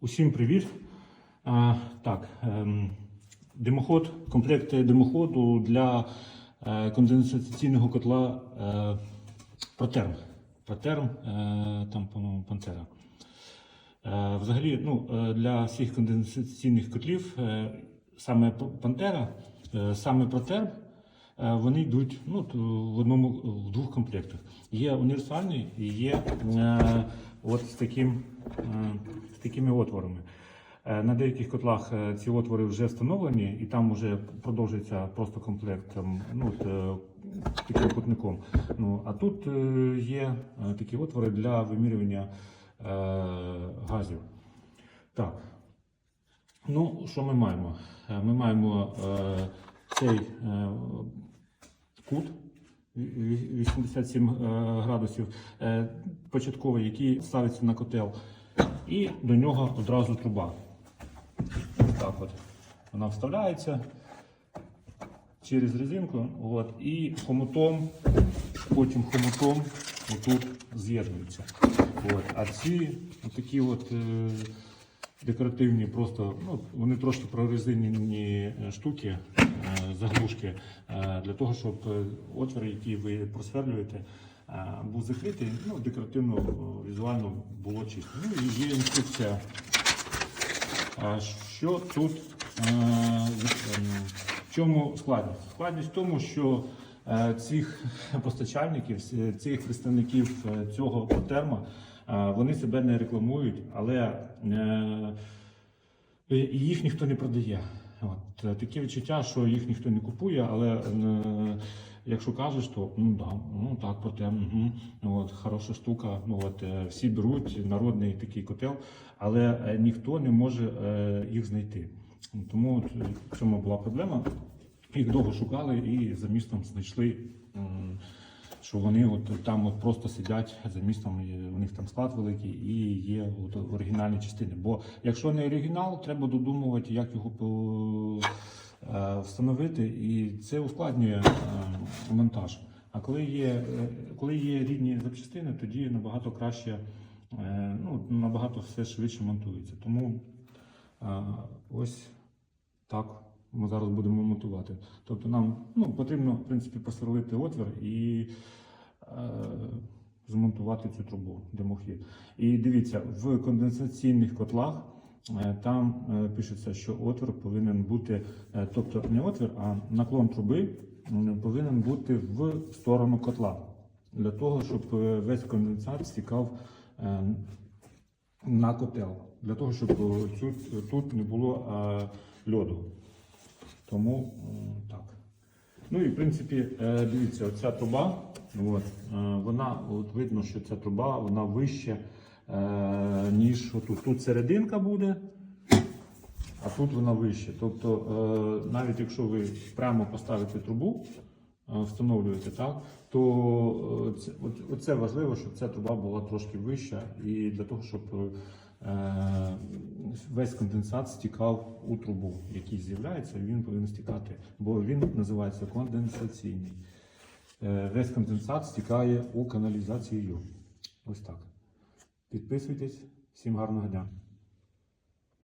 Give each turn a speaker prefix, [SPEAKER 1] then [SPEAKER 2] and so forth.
[SPEAKER 1] Усім, привіт. А, так, ем, димоход, комплект димоходу для е, конденсаційного котла е, Протерм. Протерм, е, там, по-моєму, Пантера. Взагалі, ну, для всіх конденсаційних котлів саме Пантера, саме Протерм, вони йдуть ну, в одному в двох комплектах. Є універсальний і є от з, таким, е, з такими отворами. Е, На деяких котлах е, ці отвори вже встановлені, і там вже продовжується просто комплект ну, е, таким кутником. Ну, а тут е, є е, такі отвори для вимірювання е, газів. Так. Ну, що ми маємо? Е, Ми маємо е, цей е, кут 87 е, градусів е, початковий, який ставиться на котел, і до нього одразу труба. Так от. Вона вставляється через резинку от, і хомутом, потім хомутом отут з'єднується. От. А ці такі от е, декоративні, просто ну, вони трошки прорезинені е, штуки, е, заглушки, е, для того, щоб отвір, який ви просверлюєте, був закритий, ну, декоративно, візуально було чисто. Ну і є інструкція. Що тут в- чому складність? Складність в тому, що цих постачальників, цих представників цього терма, вони себе не рекламують, але е, їх ніхто не продає. От е, таке відчуття, що їх ніхто не купує, але е, якщо кажеш, то ну да, ну так, проте угу, от хороша штука. Ну от всі беруть народний такий котел, але ніхто не може їх знайти. Тому в цьому була проблема. Їх довго шукали і за містом знайшли. Що вони от там от просто сидять за містом, у них там склад великий і є от оригінальні частини. Бо якщо не оригінал, треба додумувати, як його по, е, встановити, і це ускладнює е, монтаж. А коли є, е, коли є рідні запчастини, тоді набагато краще, е, ну, набагато все швидше монтується. Тому е, ось так ми зараз будемо монтувати. Тобто нам ну, потрібно в принципі посверлити отвір і е, змонтувати цю трубу димохід. І дивіться, в конденсаційних котлах е, там е, пишеться, що отвір повинен бути, е, тобто не отвір, а наклон труби повинен бути в сторону котла. Для того, щоб е, весь конденсат стікав е, на котел, для того, щоб е, цю, тут не було е, льоду. Тому так. Ну і в принципі, е, дивіться, оця труба, от, е, вона от видно, що ця труба вона вища, е, ніж тут. Тут серединка буде, а тут вона вища. Тобто, навіть якщо ви прямо поставите трубу, встановлюєте, так, то це, важливо, щоб ця труба була трошки вища, і для того, щоб весь конденсат стікав у трубу, який з'являється, він повинен стікати, бо він називається конденсаційний. Е, Весь конденсат стікає у каналізацію. Ось так. Підписуйтесь, всім гарного дня.